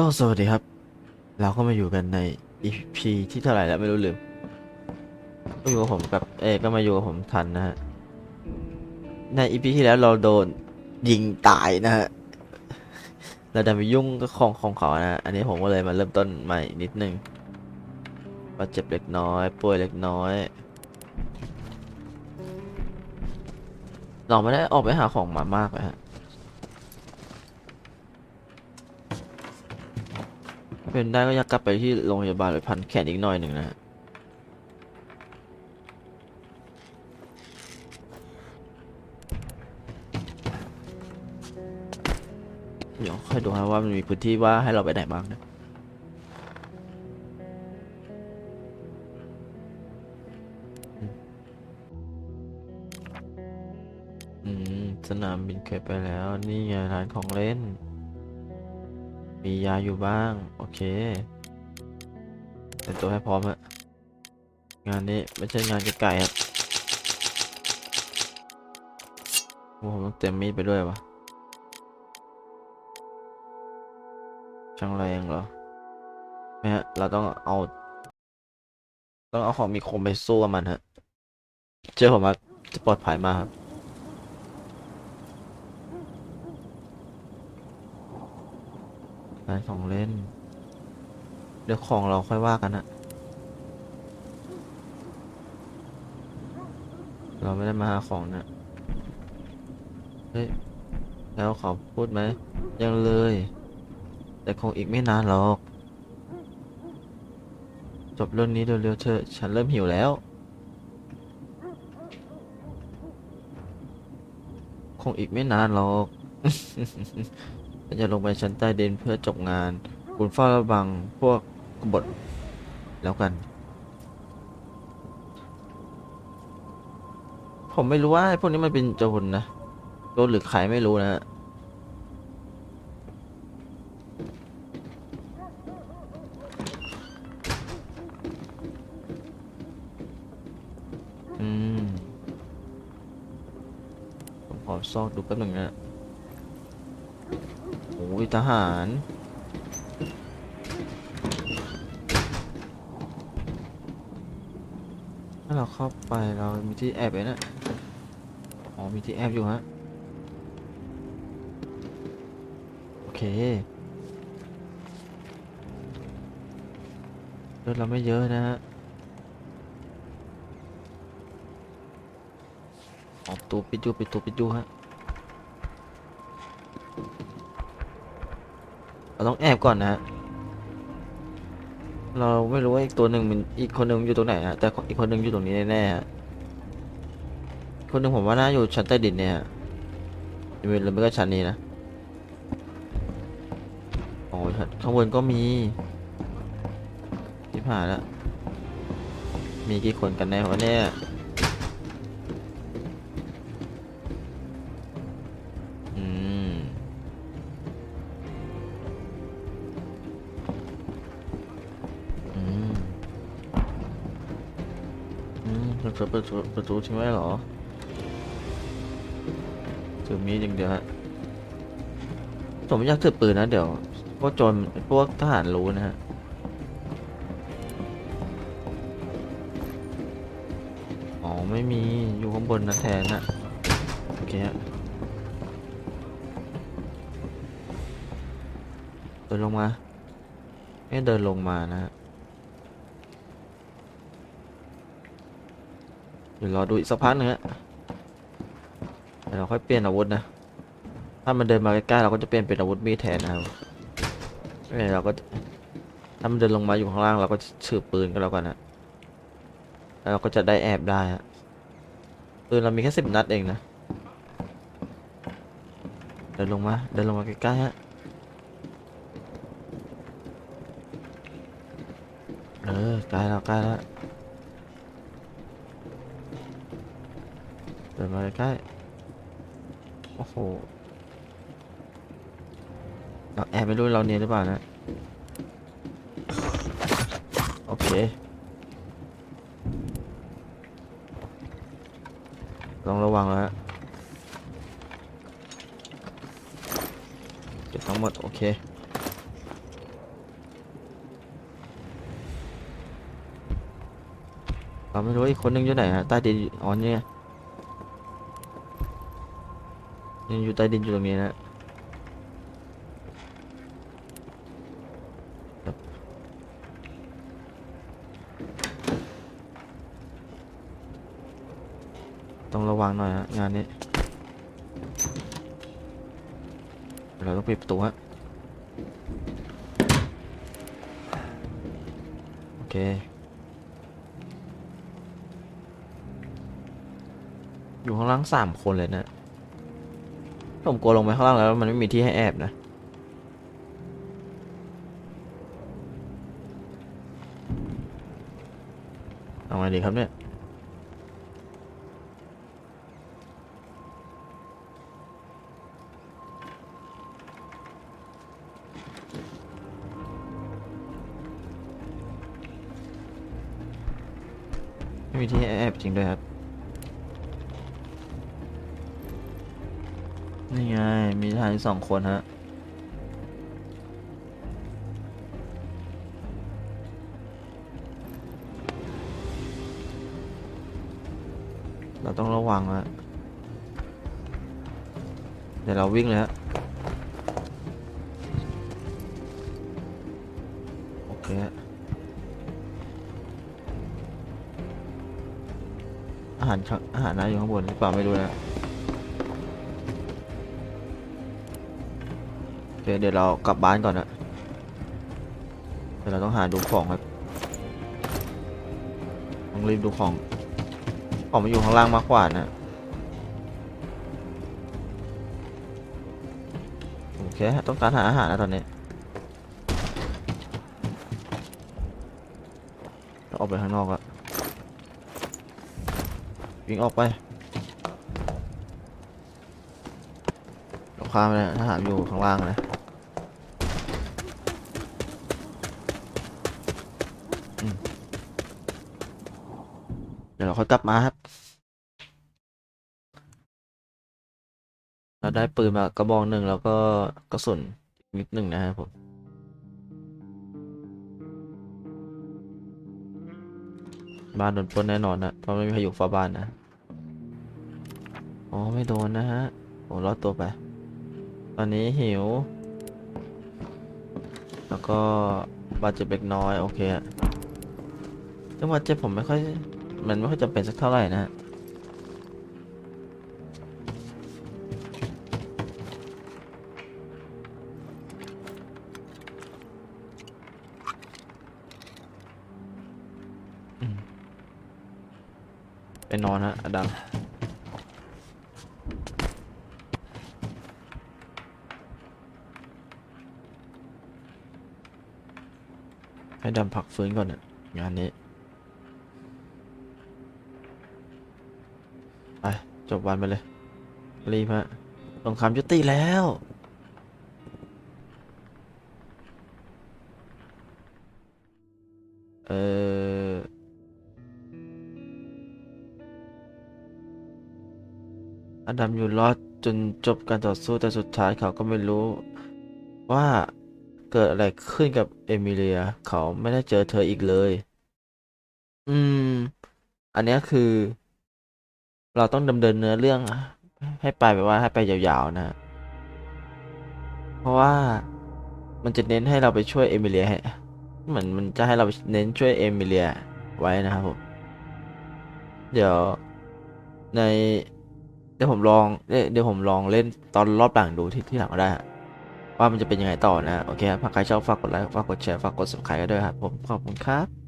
ก็สวัสดีครับ เราก็มาอยู่กันใน EP ที่เท่าไหร่แล้วไม่รู้ลืมก็อยู่กับผมกับเอกก็มาอยู่กับผมทันนะฮะ ใน EP ที่แล้วเราโดนยิงตายนะฮะ เราดันไปยุ่งกับของของเขานะฮะอันนี้ผมก็เลยมาเริ่มต้นใหม่นิดนึงบาดเจ็บเล็กน้อย ป่วยเล็กน้อยเราไม่ได้ออกไปหาของมามากเลยฮะ เป็นได้ก็อยากกลับไปที่โรงพยาบาลไปพันแขนอีกหน่อยหนึ่งนะฮะเดี๋ยวค่อยดูฮะว่ามันมีพื้นที่ว่าให้เราไปไหนบ้างนะอืมสนามบินเคยไปแล้ว นี่ไงร้านของเล่น มียาอยู่บ้าง โอเคเป็นตัวให้พร้อมฮะงานนี้ไม่ใช่งานไกลๆครับโอ้ผมต้องเตรียมมีดไปด้วยวะช่างแรงเหรอไม่ฮะ เราต้องเอา ต้องเอาของมีคมไปสู้กับมันฮะ เชื่อผมว่าจะปลอดภัยมากครับ ร้านของเล่น เดี๋ยวของเราค่อยว่ากันนะเราไม่ได้มาหาของนะเฮ้ย แล้วเขาพูดไหม ยังเลย แต่คงอีกไม่นานหรอก จบเรื่องนี้เร็วๆเถอะฉันเริ่มหิวแล้ว คงอีกไม่นานหรอก ฉันจะลงไปชั้นใต้ดินเพื่อจบงาน คุณเฝ้าระวังพวกกบฏแล้วกัน ผมไม่รู้ว่าพวกนี้มันเป็นโจรนะโจรหรือใครไม่รู้นะฮะอืมผมขอซอกดูแป๊บหนึ่งนะ ยทหาร ถ้าเราเข้าไปเรามีที่แอบไว้นะอ๋อมีที่แอบอยู่ฮะ โอเคเลือดเราไม่เยอะนะฮะออกตูปิดอยู่ปิดตูปิดอยู่ฮะ ต้องแอบก่อนนะเราไม่รู้ว่าอีกตัวหนึ่งมันอีกคนหนึ่งอยู่ตรงไหนฮะแต่อีกคนหนึ่งอยู่ตรงนี้แน่ๆฮะคนหนึ่งผมว่าน่าอยู่ชั้นใต้ดินเนี่ยฮะหรือไม่ก็ชั้นนี้นะโอ้ยข้างบนก็มีที่ผ่านแล้วมีกี่คนกันแน่วะเนี่ย เจะเปิดประตูประตูทิ้งไว้เหรอถือมีดอย่างเดียวฮะผมไม่อยากถือปืนนะเดี๋ยวพวกโจรพวกทหารรู้นะฮะอ๋อไม่มีอยู่ข้างบนนะแทนนะโอเคฮะเดินลงมาไม่เดินลงมานะฮะ เดี๋ยวรอดูอีกสักพักหนึงฮะเดี๋ยวเราค่อยเปลี่ยนอาวุธนะ ถ้ามันเดินมาใกล้ๆเราก็จะเปลี่ยนเป็นอาวุธมีดแทนนะครับไม่งั้นเราก็ ถ้ามันเดินลงมาอยู่ข้างล่างเราก็ถือปืนก็แล้วกันนะแล้วเราก็จะได้แอบได้ฮะ ปืนเรามีแค่สิบนัดเองนะ เดินลงมา เดินลงมาใกล้ๆฮะ เออใกล้แล้วใกล้แล้ว เดินมาใกล้โอ้โหเราแอบไปรู้เราเนียนหรือเปล่านะ โอเค ต้องระวังแล้วฮะเก็บทั้งหมด โอเคเราไม่รู้อีกคนนึงอยู่ไหนฮะใต้ดินอ๋อนเนี่ย ยังอยู่ใต้ดินอยู่ตรงนี้นะต้องระวังหน่อยฮะงานนี้ เราต้องปิดประตูฮะโอเคอยู่ข้างล่างสามคนเลยนะ ผมกลัวลงไปข้างล่างแล้วมันไม่มีที่ให้แอบนะเอาไงดีครับเนี่ยไม่มีที่ให้แอบจริงด้วยครับ นี่ไง มีทหารอีกสองคนฮะ เราต้องระวังอะเดี๋ยวเราวิ่งเลยฮะ โอเคฮะอาหารข้างอาหารน่าอยู่ข้างบนหรือเปล่าไม่รู้นะ เคเดี๋ยวเรากลับบ้านก่อนนะเดี๋ยวเราต้องหาดูของครับต้องรีบดูของ ของมันอยู่ข้างล่างมากกว่านะโอเคต้องการหาอาหารนะตอนนี้ออกไปข้างนอกอะวิ่งออกไปเราข้ามไปเลยทหารอยู่ข้างล่างนะ เดี๋ยวเราค่อยกลับมาครับ เราได้ปืนมากระบอกหนึ่งแล้วก็กระสุนนิดหนึ่งนะครับผมบ้านโดนปล้นแน่นอนนะเพราะไม่มีใครอยู่ฝ้าบ้านนะ อ๋อ ไม่โดนนะฮะโอ้รอดตัวไป ตอนนี้หิว แล้วก็บาดเจ็บเล็กน้อย โอเคอะจังหวะเจ็บผมไม่ค่อย มันไม่ค่อยจำเป็นสักเท่าไหร่นะฮะไปนอนฮะอดัมให้ดำพักฟื้นก่อนอะงานนี้ ไปจบวันไปเลย รีบฮะสงครามยุติแล้ว เอออดัมอยู่รอดจนจบการต่อสู้แต่สุดท้ายเขาก็ไม่รู้ ว่าเกิดอะไรขึ้นกับเอมิเลีย เขาไม่ได้เจอเธออีกเลย อืม อันนี้คือ เราต้องดำเนินเนื้อเรื่องให้ไปแบบว่าให้ไปยาวๆนะ เพราะว่ามันจะเน้นให้เราไปช่วยเอมิเลียให้เหมือนมันจะให้เราเน้นช่วยเอมิเลียไว้นะครับผม เดี๋ยวในเดี๋ยวผมลองเดี๋ยวผมลองเล่นตอนรอบหลังดูที่ที่หลังก็ได้ ว่ามันจะเป็นยังไงต่อนะ โอเคครับถ้าใครชอบฝากกดไลค์ฝากกดแชร์ฝากกด subscribe กันด้วยครับผมขอบคุณครับ